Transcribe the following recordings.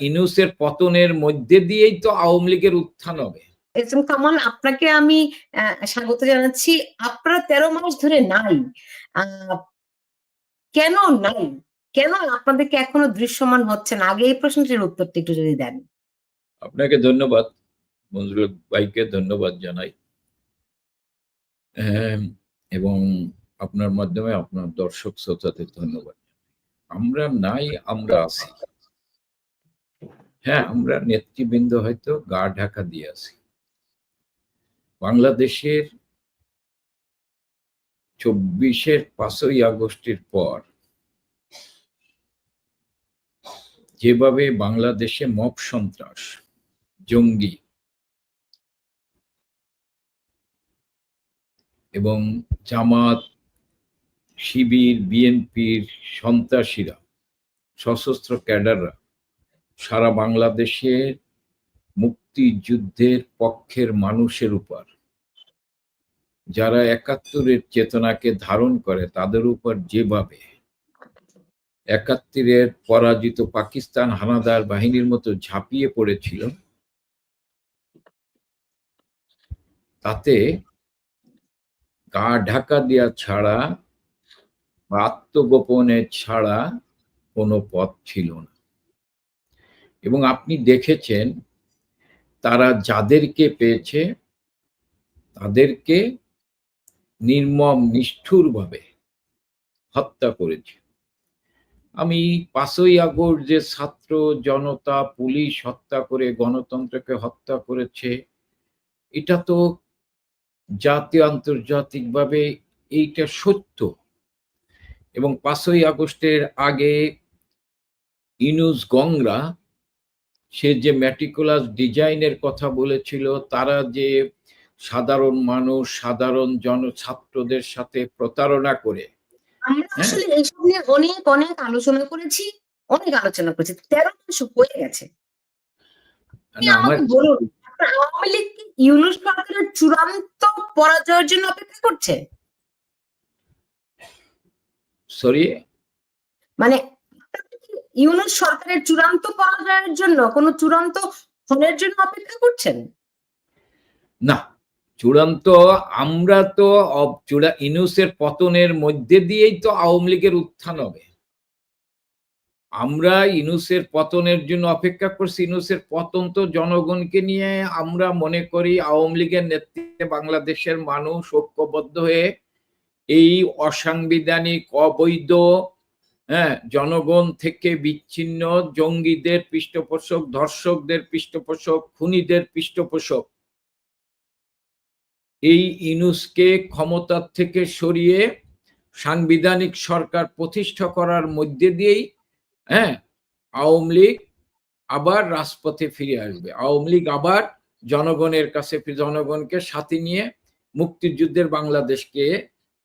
ইনুসের পতনের মধ্যে দিয়েই তো আওয়ামী লীগের উত্থান হবে। কামাল আপনাকে আমি স্বাগত জানাচ্ছি। আপনারা তেরো মাস ধরে নাই কেন নাই? কেন আপনাদেরকে এখনও দৃশ্যমান হচ্ছে না? আগে এই প্রশ্নটির উত্তরটা একটু যদি দেন। আপনাকে ধন্যবাদ মঞ্জুর ভাইকে ধন্যবাদ জানাই। এম, এবং আপনার মাধ্যমে আপনার দর্শক শ্রোতাদের ধন্যবাদ। আমরা নাই আমরা আছি। হ্যাঁ আমরা নেতৃবৃন্দ হয়তো গা ঢাকা দিয়ে আছি। বাংলাদেশের চব্বিশের পাঁচই আগস্টের পর যেভাবে বাংলাদেশে মব সন্ত্রাস, জঙ্গি এবং জামাত, শিবির, বিএনপির সন্ত্রাসীরা, সশস্ত্র ক্যাডাররা সারা বাংলাদেশের মুক্তিযুদ্ধের পক্ষের মানুষের উপর। যারা একাত্তরের চেতনাকে ধারণ করে, তাদের উপর যেভাবে একাত্তরের পরাজিত পাকিস্তান হানাদার বাহিনীর মতো ঝাঁপিয়ে পড়েছিল, তাতে গা ঢাকা দেওয়া ছাড়া বা আত্মগোপনে ছাড়া কোনো পথ ছিল না। এবং আপনি দেখেছেন তারা যাদেরকে পেয়েছে, তাদেরকে নির্মম, নিষ্ঠুরভাবে হত্যা করেছে। আমি পাঁচই আগস্ট যে ছাত্র, জনতা, পুলিশ হত্যা করে, গণতন্ত্রকে হত্যা করেছে, এটা তো জাতীয় আন্তর্জাতিকভাবে এইটা সত্য। এবং পাঁচই আগস্টের আগে ইনুজ গংরা সে যে ম্যাটিকুলাস ডিজাইনের কথা বলেছিল তারা যে সাধারণ মানুষ সাধারণ জন ছাত্রদের সাথে প্রতারণা করে। আমরা হ্যাঁ। আসলে এইসব নিয়ে অনেক অনেক আলোচনা করেছি অনেক আলোচনা করেছি। তেরো মাস হয়ে গেছে। বলুন আওয়ামী লীগ কি ইউনুস সরকারের চূড়ান্ত পরাজয়ের জন্য অপেক্ষা করছে? সরি মানে ইউনুস সরকারের চূড়ান্ত পরাজয়ের জন্য কোনো চূড়ান্ত ফলের জন্য অপেক্ষা করছেন? না, চূড়ান্ত আমরা তো চূড়া ইনুসের পতনের মধ্যে দিয়েই তো আওয়ামী লীগের উত্থান হবে। আমরা ইনুসের পতনের জন্য অপেক্ষা করছি। ইনুসের পতন তো জনগণকে নিয়ে আমরা মনে করি আওয়ামী লীগের নেতৃত্বে বাংলাদেশের মানুষ ঐক্যবদ্ধ হয়ে এই অসাংবিধানিক, অবৈধ হ্যাঁ জনগণ থেকে বিচ্ছিন্ন জঙ্গিদের পৃষ্ঠপোষক, ধর্ষকদের পৃষ্ঠপোষক, খুনিদের পৃষ্ঠপোষক। এই ইনুসকে ক্ষমতার থেকে সরিয়ে সাংবিধানিক সরকার প্রতিষ্ঠা করার মধ্যে দিয়েই হ্যাঁ আওয়ামী লীগ আবার রাজপথে ফিরে আসবে। আওয়ামী লীগ আবার জনগণের কাছে, জনগণকে সাথে নিয়ে মুক্তিযুদ্ধের বাংলাদেশকে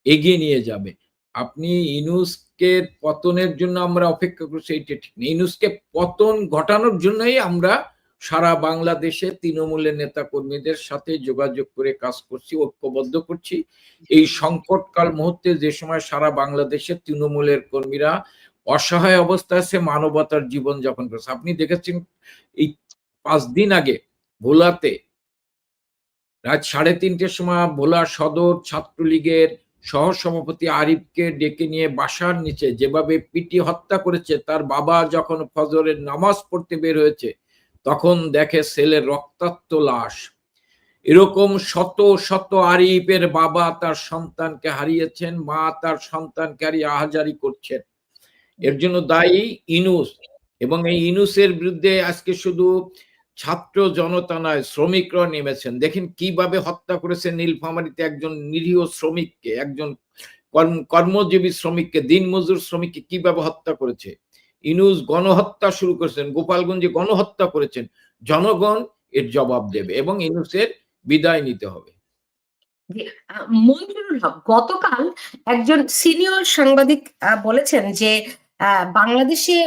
এগিয়ে নিয়ে যাবে। আপনি ইনুসকে পতনের জন্য আমরা অপেক্ষা করছি এইটা ঠিক নেই ইনুসকে পতন ঘটানোর জন্যই আমরা সারা বাংলাদেশে তৃণমূলের নেতা কর্মীদের সাথে যোগাযোগ করে কাজ করছি, ঐক্যবদ্ধ করছি। এই সংকটকাল মুহূর্তে যে সময় সারা বাংলাদেশে তৃণমূলের কর্মীরা অসহায় অবস্থায় সে মানবতার জীবন যাপন করছে। আপনি দেখেছেন এই পাঁচ দিন আগে ভোলাতে রাত সাড়ে তিনটের সময় ভোলা সদর ছাত্রলীগের সহ সভাপতি আরিফকে ডেকে নিয়ে বাসার নিচে যেভাবে পিটি হত্যা করেছে, তার বাবা যখন ফজরের নামাজ পড়তে বের হয়েছে, তখন দেখে ছেলের রক্তাক্ত লাশ। এরকম শত শত আরিফের বাবা তার সন্তানকে হারিয়েছেন, মা তার সন্তানকে হারিয়ে আহাজারি করছেন। এর জন্য দায়ী ইনুস এবং এই ইনুসের বিরুদ্ধে আজকে শুধু ছাত্র জনতা নয় শ্রমিকরা নেমেছেন। দেখেন কীভাবে হত্যা করেছে নীলফামারীতে একজন নিরীহ শ্রমিককে, একজন কর্মজীবী শ্রমিককে, দিনমজুর শ্রমিককে কীভাবে হত্যা করেছে? ইনুস গণহত্যা শুরু করেছেন, গোপালগঞ্জে গণহত্যা করেছেন। জনগণ এর জবাব দেবে এবং ইনুসের বিদায় নিতে হবে। গতকাল একজন সিনিয়র সাংবাদিক বলেছেন যে বাংলাদেশে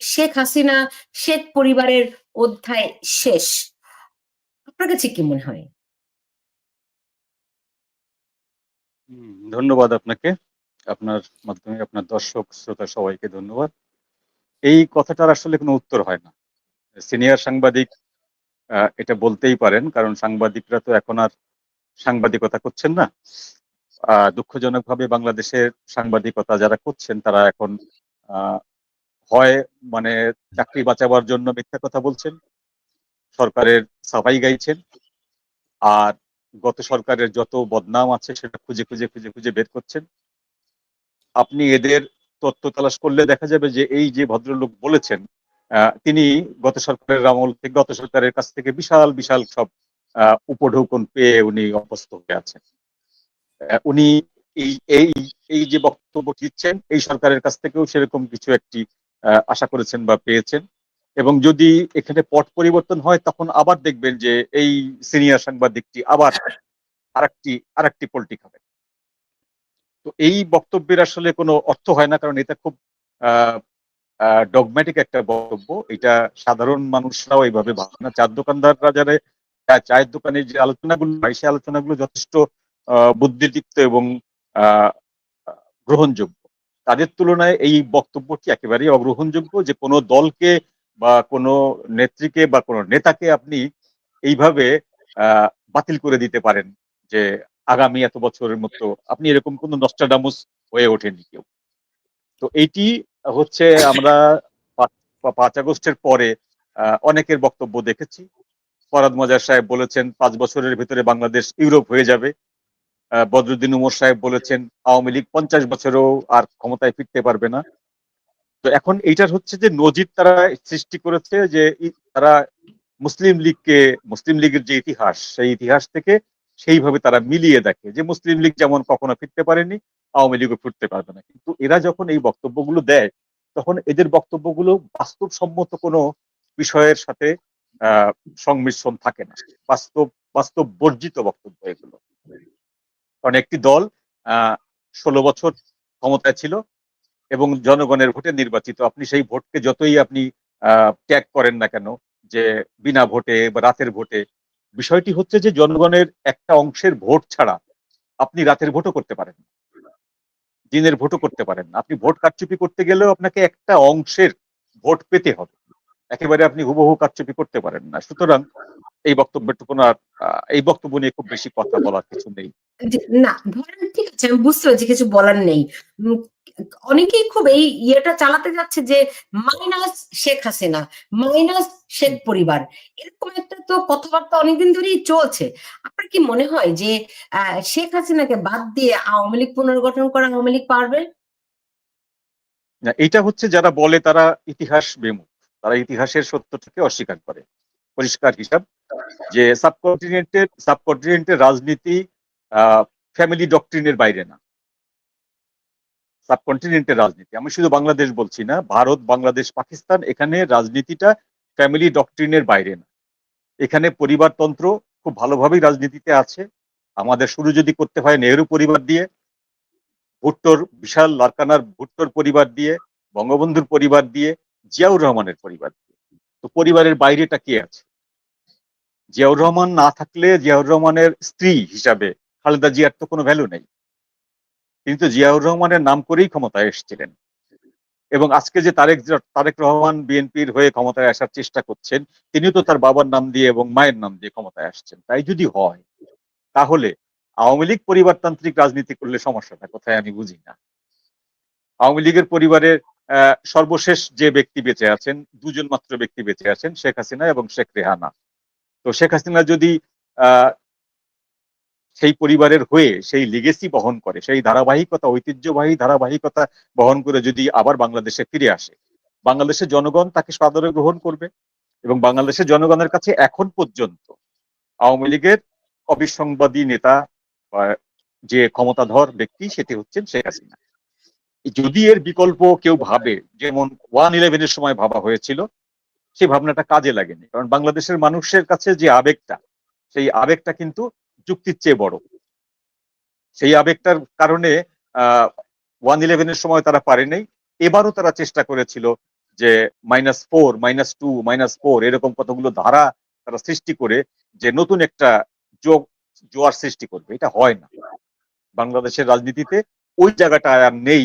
শেখ হাসিনা, শেখ পরিবারের অধ্যায় শেষ। আপনার কাছে কি মনে হয়? ধন্যবাদ আপনাকে। আপনার মাধ্যমে আপনার দর্শক, শ্রোতা সবাইকে ধন্যবাদ। এই কথাটার আসলে কোনো উত্তর হয় না। সিনিয়র সাংবাদিক এটা বলতেই পারেন, কারণ সাংবাদিকরা তো এখন আর সাংবাদিকতা করছেন না। দুঃখজনকভাবে বাংলাদেশের সাংবাদিকতা যারা করছেন, তারা এখন হয় মানে চাকরি বাঁচাবার জন্য মিথ্যা কথা বলছেন। সরকারের সাফাই গাইছেন। আর গত সরকারের যত বদনাম আছে সেটা খুঁজে খুঁজে খুঁজে খুঁজে বের করছেন। আপনি এদের তথ্য তালাশ করলে দেখা যাবে যে এই যে ভদ্রলোক বলেছেন তিনি গত সরকারের আমল থেকে, গত সরকারের কাছ থেকে বিশাল বিশাল সব উপঢৌকন পেয়ে উনি অভ্যস্ত হয়ে আছেন। উনি এই এই এই যে বক্তব্য দিচ্ছেন, এই সরকারের কাছ থেকেও সেরকম কিছু একটি আশা করেছেন বা পেয়েছেন। এবং যদি এখানে পট পরিবর্তন হয়, তখন আবার দেখবেন যে এই সিনিয়র সাংবাদিকটি আবার আরেকটি আরেকটি পল্টি খাবে। তো এই বক্তব্যের আসলে কোনো অর্থ হয় না, কারণ এটা খুব ডগম্যাটিক একটা বক্তব্য। এটা সাধারণ মানুষরাও এইভাবে ভাবে না। চার দোকানদাররা যারা চায়ের দোকানের যে আলোচনাগুলো হয় সেই আলোচনাগুলো যথেষ্ট বুদ্ধিদীপ্ত এবং গ্রহণযোগ্য। তাদের তুলনায় এই বক্তব্যটি একেবারেই অগ্রহণযোগ্য যে কোনো দলকে বা কোনো নেত্রীকে বা কোনো নেতাকে আপনি এইভাবে বাতিল করে দিতে পারেন যে আগামী এত বছরের মতো আপনি এরকম কোনো নস্টাডামুস হয়ে ওঠেননি কেউ? তো এইটি হচ্ছে আমরা পাঁচ- আগস্টের পরে অনেকের বক্তব্য দেখেছি। ফরাদ মজার সাহেব বলেছেন, পাঁচ বছরের ভিতরে বাংলাদেশ ইউরোপ হয়ে যাবে। বদরুদ্দিন উমর সাহেব বলেছেন, আওয়ামী লীগ পঞ্চাশ বছরেও আর ক্ষমতায় ফিরতে পারবে না। তো এখন এইটার হচ্ছে যে নজির তারা সৃষ্টি করেছে যে তারা মুসলিম লীগকে, মুসলিম লীগের যে ইতিহাস, সেই ইতিহাস থেকে সেইভাবে তারা মিলিয়ে দেখে যে মুসলিম লীগ যেমন কখনো ফিরতে পারেনি, আওয়ামী লীগও ফিরতে পারবে না। কিন্তু এরা যখন এই বক্তব্যগুলো দেয়, তখন এদের বক্তব্যগুলো বাস্তবসম্মত কোনো বিষয়ের সাথে সংমিশ্রণ থাকে না। বাস্তব বাস্তব বর্জিত বক্তব্য এগুলো। কারণ একটি দল ষোলো বছর ক্ষমতায় ছিল এবং জনগণের ভোটে নির্বাচিত। আপনি সেই ভোটকে যতই আপনি ত্যাগ করেন না কেন যে বিনা ভোটে বা রাতের ভোটে বিষয়টি হচ্ছে যে জনগণের একটা অংশের ভোট ছাড়া আপনি রাতের ভোটও করতে পারেন দিনের ভোটও করতে পারেন আপনি ভোট কারচুপি করতে গেলেও আপনাকে একটা অংশের ভোট পেতে হবে। একেবারে আপনি হুবহু কারচুপি করতে পারেন না। সুতরাং এই বক্তব্যটুকু আর আহ, এই বক্তব্য নিয়ে খুব বেশি কথা বলার কিছু নেই। না ধরেন ঠিক আছে আমি বুঝতে পারছি কিছু বলার নেই। উম, অনেকেই খুব এই ইয়েটা চালাতে যাচ্ছে যে মাইনাস শেখ হাসিনা মাইনাস শেখ পরিবার এরকম একটা তো কথাবার্তা অনেকদিন ধরেই চলছে। আপনার কি মনে হয় যে আহ, শেখ হাসিনাকে বাদ দিয়ে আওয়ামী লীগ পুনর্গঠন করা আওয়ামী লীগ পারবে? না, এটা হচ্ছে যারা বলে তারা ইতিহাস বিমুখ। তারা ইতিহাসের সত্যটাকে অস্বীকার করে। পরিষ্কার হিসাব যে সাবকন্টিনেন্টের সাবকন্টিনেন্টের রাজনীতি ফ্যামিলি ডক্ট্রিনের বাইরে না। সাবকন্টিনেন্টের রাজনীতি। আমি শুধু বাংলাদেশ বলছি না, ভারত, বাংলাদেশ, পাকিস্তান, এখানে রাজনীতিটা ফ্যামিলি ডক্ট্রিনের বাইরে না। এখানে পরিবারতন্ত্র খুব ভালোভাবেই রাজনীতিতে আছে। আমাদের শুরু যদি করতে হয় নেহরু পরিবার দিয়ে, ভুট্টোর, বিশাল লারকানার ভুট্টোর পরিবার দিয়ে, বঙ্গবন্ধুর পরিবার দিয়ে, জিয়াউর রহমানের পরিবার দিয়ে। তো পরিবারের বাইরেটা কে আছে? জিয়াউর রহমান না থাকলে জিয়াউর রহমানের স্ত্রী হিসাবে খালেদা জিয়ার তো কোনো ভ্যালু নেই। কিন্তু জিয়াউর রহমানের নাম করেই ক্ষমতায় এসেছিলেন। এবং আজকে যে তারেক তারেক রহমান বিএনপির হয়ে ক্ষমতায় আসার চেষ্টা করছেন তিনি তো তার বাবার নাম দিয়ে এবং মায়ের নাম দিয়ে ক্ষমতায় আসছেন। তাই যদি হয়, তাহলে আওয়ামী লীগ পরিবারতান্ত্রিক রাজনীতি করলে সমস্যাটা কোথায় আমি বুঝি না। আওয়ামী লীগের পরিবারের সর্বশেষ যে ব্যক্তি বেঁচে আছেন, দুজন মাত্র ব্যক্তি বেঁচে আছেন, শেখ হাসিনা এবং শেখ রেহানা। তো শেখ হাসিনা যদি সেই পরিবারের হয়ে সেই লিগেসি বহন করে, সেই ধারাবাহিকতা, ঐতিহ্যবাহী ধারাবাহিকতা বহন করে যদি আবার বাংলাদেশে ফিরে আসে, বাংলাদেশের জনগণ তাকে সাদরে গ্রহণ করবে এবং বাংলাদেশের জনগণের কাছে এখন পর্যন্ত আওয়ামী লীগের অবিসংবাদী নেতা যে ক্ষমতাধর ব্যক্তি সেটি হচ্ছেন শেখ হাসিনা। যদি এর বিকল্প কেউ ভাবে, যেমন ওয়ান ইলেভেনের সময় ভাবা হয়েছিল সেই ভাবনাটা কাজে লাগেনি। কারণ বাংলাদেশের মানুষের কাছে যে আবেগটা, সেই আবেগটা কিন্তু যুক্তির চেয়ে বড়। সেই আবেগটার কারণে ওয়ান ইলেভেনের সময় তারা পারেনি। এবারও তারা চেষ্টা করেছিল যে minus four minus two minus four এরকম কতগুলো ধারা তারা সৃষ্টি করে যে নতুন একটা যোগ জোয়ার সৃষ্টি করবে। এটা হয় না। বাংলাদেশের রাজনীতিতে ওই জায়গাটা আর নেই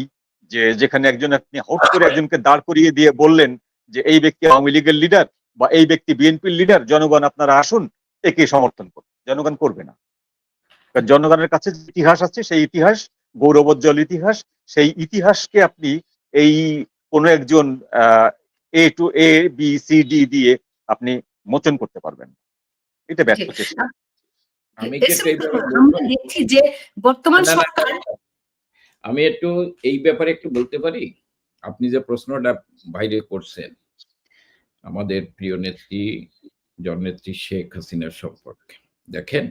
যে যেখানে একজন আপনি হট করে একজনকে দাঁড় করিয়ে দিয়ে বললেন যে এই ব্যক্তি আওয়ামী লীগের লিডার বা এই ব্যক্তি বিএনপির লিডার জনগণ আপনারা আসুন, একে সমর্থন করুন। জনগণ করবে না। জনগণের কাছে যে ইতিহাস আছে সেই ইতিহাস গৌরবোজ্জ্বল ইতিহাস সেই ইতিহাসকে আপনি এই কোনো একজন A to A B C D দিয়ে আপনি মোচন করতে পারবেন। এটা ব্যর্থ। চেষ্টা। আমি আমরা দেখছি যে বর্তমান সরকার আমি একটু এই ব্যাপারে একটু বলতে পারি? আপনি যে প্রশ্নটা বাইরে করছেন আমাদের প্রিয় নেত্রী জননেত্রী শেখ হাসিনার সম্পর্কে। দেখেন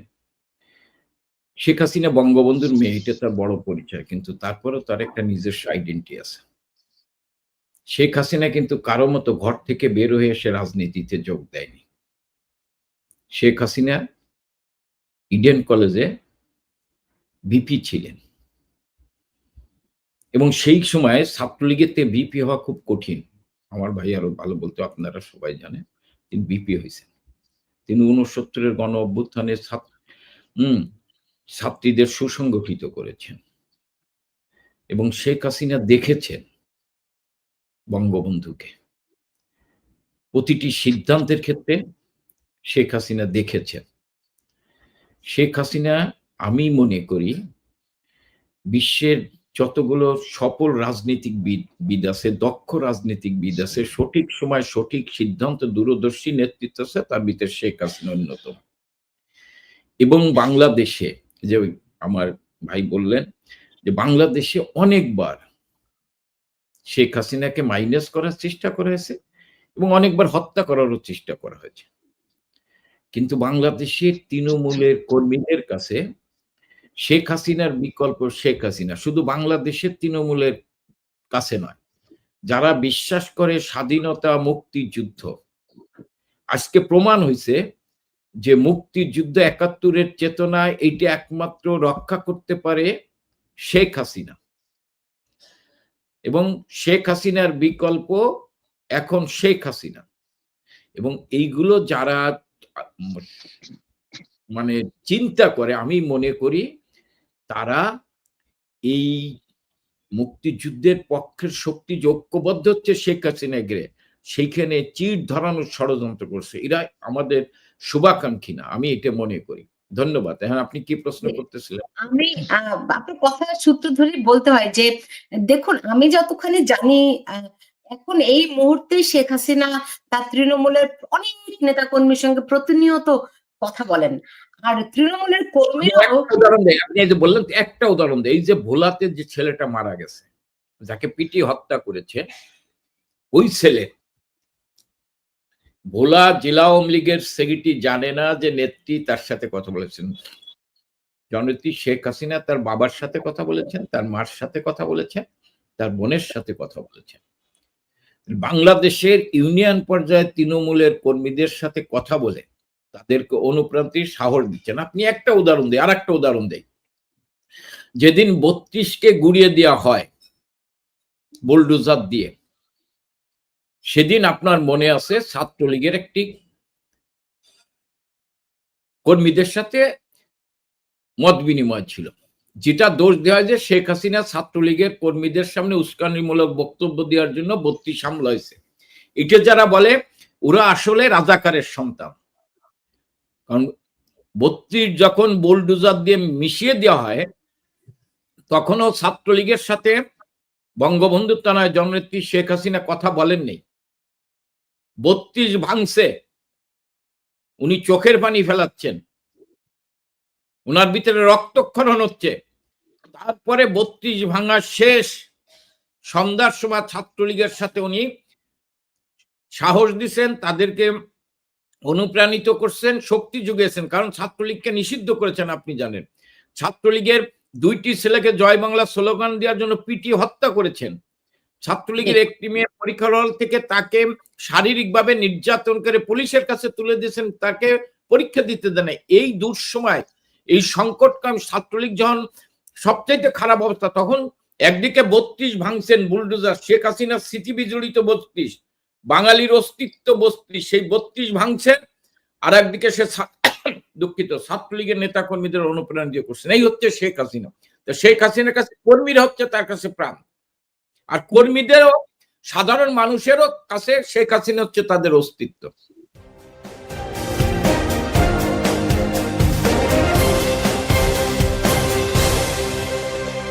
শেখ হাসিনা বঙ্গবন্ধুর মেয়ে এটা তার বড় পরিচয়, কিন্তু তারপরেও তার একটা নিজস্ব আইডেন্টি আছে। শেখ হাসিনা কিন্তু কারও মতো ঘর থেকে বের হয়ে এসে রাজনীতিতে যোগ দেয়নি। শেখ হাসিনা ইডেন কলেজে বিপি ছিলেন। এবং সেই সময় ছাত্রলীগেতে বিপি হওয়া খুব কঠিন। আমার ভাই আরও ভালো বলতে, আপনারা সবাই জানেন, তিনি বিপি হয়েছেন। তিনি উনসত্তরের গণ অভ্যুত্থানের ছাত্র। হম ছাত্রীদের সুসংগঠিত করেছেন। এবং শেখ হাসিনা দেখেছেন বঙ্গবন্ধুকে। প্রতিটি সিদ্ধান্তের ক্ষেত্রে শেখ হাসিনা দেখেছেন। শেখ হাসিনা, আমি মনে করি, বিশ্বের যতগুলো সফল রাজনীতিকবিদ, বিদ আছে, দক্ষ রাজনীতিকবিদ আছে, সঠিক সময় সঠিক সিদ্ধান্ত, দূরদর্শী নেতৃত্ব আছে, তার ভিতরে শেখ হাসিনা অন্যতম। এবং বাংলাদেশে যে আমার ভাই বললেন যে বাংলাদেশে অনেকবার শেখ হাসিনাকে মাইনাস করার চেষ্টা করা হয়েছে এবং অনেকবার হত্যা করারও চেষ্টা করা হয়েছে। কিন্তু বাংলাদেশের তৃণমূলের কর্মীদের কাছে শেখ হাসিনার বিকল্প শেখ হাসিনা, শুধু বাংলাদেশের তৃণমূলের কাছে নয়, যারা বিশ্বাস করে স্বাধীনতা মুক্তিযুদ্ধ, আজকে প্রমাণ হয়েছে যে মুক্তিযুদ্ধ একাত্তরের চেতনায় এইটা একমাত্র রক্ষা করতে পারে শেখ হাসিনা। এবং শেখ হাসিনার বিকল্প এখন শেখ হাসিনা। এবং এইগুলো যারা মানে চিন্তা করে, আমি মনে করি তারা এই মুক্তিযুদ্ধের পক্ষের শক্তি ঐক্যবদ্ধ হচ্ছে শেখ হাসিনা ঘিরে। সেইখানে চির ধরানোর ষড়যন্ত্র করছে। এরা আমাদের শুভাকাঙ্ক্ষী না আমি এটা মনে করি। ধন্যবাদ। হ্যাঁ আপনি কি প্রশ্ন করতেছিলেন? আমি আপনার কথা সূত্র ধরে বলতে হয় যে দেখুন আমি যতখানি জানি এখন এই মুহূর্তে শেখ হাসিনা তার তৃণমূলের অনেক নেতা কর্মীর সঙ্গে প্রতিনিয়ত কথা বলেন। আর তৃণমূলের কর্মীরাও একটা উদাহরণ দেই আপনি এই যে বললেন একটা উদাহরণ দেই এই যে ভোলাতে যে ছেলেটা মারা গেছে যাকে পিটি হত্যা করেছে ওই ছেলে ভোলা জেলা আওয়ামী লীগের সেক্রেটারি জানে না যে নেত্রী তার সাথে কথা বলেছেন। জননেত্রী শেখ হাসিনা তার বাবার সাথে কথা বলেছেন, তার মার সাথে কথা বলেছেন, তার বোনের সাথে কথা বলেছেন। বাংলাদেশের ইউনিয়ন পর্যায়ে তৃণমূলের কর্মীদের সাথে কথা বলে তাদেরকে অনুপ্রান্তির সাহস দিচ্ছেন। আপনি একটা উদাহরণ দেয় আর একটা উদাহরণ দেয় যেদিন বত্রিশকে গুড়িয়ে দেওয়া হয়, বুলডোজার দিয়ে সেদিন আপনার মনে আছে ছাত্রলীগের একটি কর্মীদের সাথে মত বিনিময় ছিল, যেটা দোষ দেওয়া যে শেখ হাসিনা ছাত্রলীগের কর্মীদের সামনে উস্কানিমূলক বক্তব্য দেওয়ার জন্য বত্রিশ হামলা হয়েছে। এটা যারা বলে, ওরা আসলে রাজাকারের সন্তান। কারণ বত্রিশ যখন বোলডুজার দিয়ে মিশিয়ে দেওয়া হয়, তখনও ছাত্রলীগের সাথে বঙ্গবন্ধু তানায় জননেত্রী শেখ হাসিনা কথা বলেননি। বত্রিশ ভাঙছে। উনি চোখের পানি ফেলাচ্ছেন। উনার ভিতরে রক্তক্ষরণ হচ্ছে। তারপরে বত্রিশ ভাঙা শেষ। সন্ধ্যার সময় ছাত্রলীগের সাথে উনি সাহস দিছেন তাদেরকে অনুপ্রাণিত করছেন, শক্তি যুগিয়েছেন। কারণ ছাত্রলীগকে নিষিদ্ধ করেছেন, আপনি জানেন। ছাত্রলীগের দুইটি ছেলেকে জয় বাংলা স্লোগান দেওয়ার জন্য পিটি হত্যা করেছেন। ছাত্রলীগের একটি মেয়ে পরীক্ষা হল থেকে তাকে শারীরিকভাবে নির্যাতন করে পুলিশের কাছে তুলে দিয়েছেন তাকে পরীক্ষা দিতে দেন। এই দুঃসময় এই সংকট সংকটকাম ছাত্রলীগ যখন সবচাইতে খারাপ অবস্থা তখন একদিকে বত্রিশ ভাঙছেন বুলডোজার শেখ হাসিনার স্মৃতি বিজড়িত বত্রিশ বাঙালির অস্তিত্ব বত্রিশ সেই বত্রিশ ভাঙছেন। আর একদিকে সে দুঃখিত ছাত্রলীগের নেতা কর্মীদের অনুপ্রেরণা দিয়ে করছেন। এই হচ্ছে শেখ হাসিনা। তো শেখ হাসিনার কাছে কর্মীরা হচ্ছে তার কাছে প্রাণ। আর কর্মীদেরও সাধারণ মানুষেরও কাছে শেখ হাসিনা হচ্ছে তাদের অস্তিত্ব।